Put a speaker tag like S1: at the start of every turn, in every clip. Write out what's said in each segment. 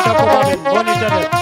S1: ભગવાન
S2: બાપુ મોની
S1: ચલે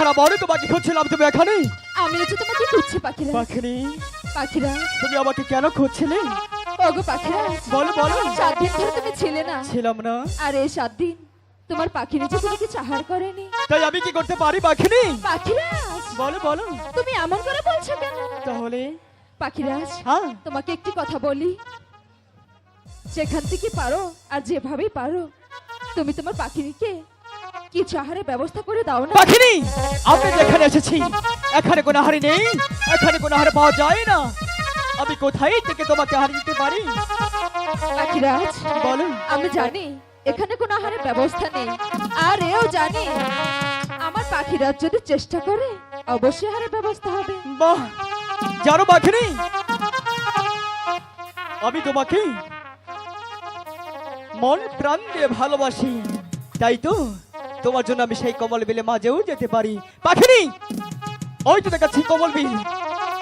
S1: সারা বড় তোমাকে খুঁজছিলাম তুমি এখানে।
S2: আমি হচ্ছে তোমাকে খুঁজছি পাখিরাজ
S1: পাখিনি।
S2: পাখিরাজ
S1: তুমি আমাকে কেন খুঁজছিলে?
S2: ওগো পাখিরাজ
S1: বলো বলো।
S2: সাত দিন ধরে তুমি ছিলে না।
S1: ছিলাম না।
S2: আর এই সাত দিন তোমার পাখি নিচে তোমাকে চাহার করেনি?
S1: তাই আমি কি করতে পারি পাখিনি?
S2: পাখিরা
S1: বলো বলো।
S2: তুমি এমন করে বলছো কেন?
S1: তাহলে?
S2: পাখিরাজ
S1: হ্যাঁ।
S2: তোমাকে একটি কথা বলি। যেখান থেকে পারো আর যেভাবেই পারো তুমি তোমার পাখিকে কিছু আহারের ব্যবস্থা করে দাও না।
S1: পাখিনি? আমি যেখানে এসেছি এখানে কোনো হারি নেই এখানে কোনো হারে পাওয়া যায় না। আমি কোথায় থেকে তোমাকে হারিয়ে দিতে পারি?
S2: পাখিরাজ
S1: বলো।
S2: আমি জানি এখানে কোনো আহারের ব্যবস্থা নেই। আর এও জানি আমার পাখিরাজ যদি চেষ্টা করে অবশ্যই আহারের ব্যবস্থা হবে।
S1: বাহ! জানো পাখিনি? আমি তোমাকে মন প্রাণ দিয়ে ভালোবাসি তাই তো? তোমার জন্য আমি সেই কমল বিলে মাঝেও যেতে পারি। পাখিনি? ওই তো দেখাচ্ছি কমল বিল।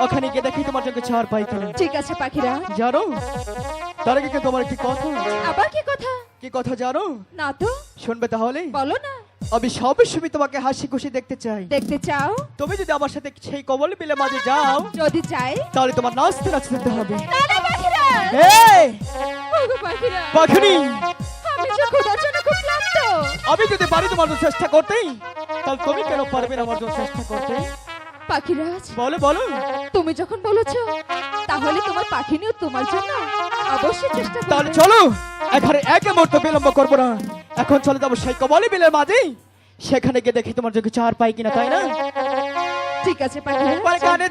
S1: ওখানে গিয়ে দেখি তোমার জন্য ছাড় পাই কিনা।
S2: ঠিক আছে পাখিরাজ
S1: জানো তার আগে তোমার কি কথা?
S2: আবার কি কথা?
S1: কি কথা জানো?
S2: না তো।
S1: শুনবে তাহলে?
S2: বলো না।
S1: আমি সব সময় তোমাকে হাসি খুশি দেখতে চাই।
S2: দেখতে চাও?
S1: তুমি যদি আমার সাথে সেই কমল বিলে মাঝে যাও
S2: যদি চাই?
S1: তাহলে তোমার নাচতে নাচতে হবে।
S2: না না পাখিরাজ
S1: এই
S2: ওগো
S1: পাখিনি!
S2: আমি যে ক্লান্ত
S1: আমি যদি পারি তোমার জন্য চেষ্টা করতেই তাহলে তুমি কেন পারবে না আমার জন্য চেষ্টা করতে
S2: পাখিরাজ
S1: বলো বলো।
S2: তুমি যখন বলেছ তাহলে তোমার পাখিনিও তোমার জন্য অবশ্যই চেষ্টা
S1: তাহলে
S2: করবে
S1: চলো এখানে এক মুহূর্ত বিলম্ব করব না। এখন চলে যাব সেই কমলি বিলের মাঝে সেখানে গিয়ে দেখি তোমার জন্য চার পাই কিনা তাই না?
S2: ঠিক আছে
S1: ওখানে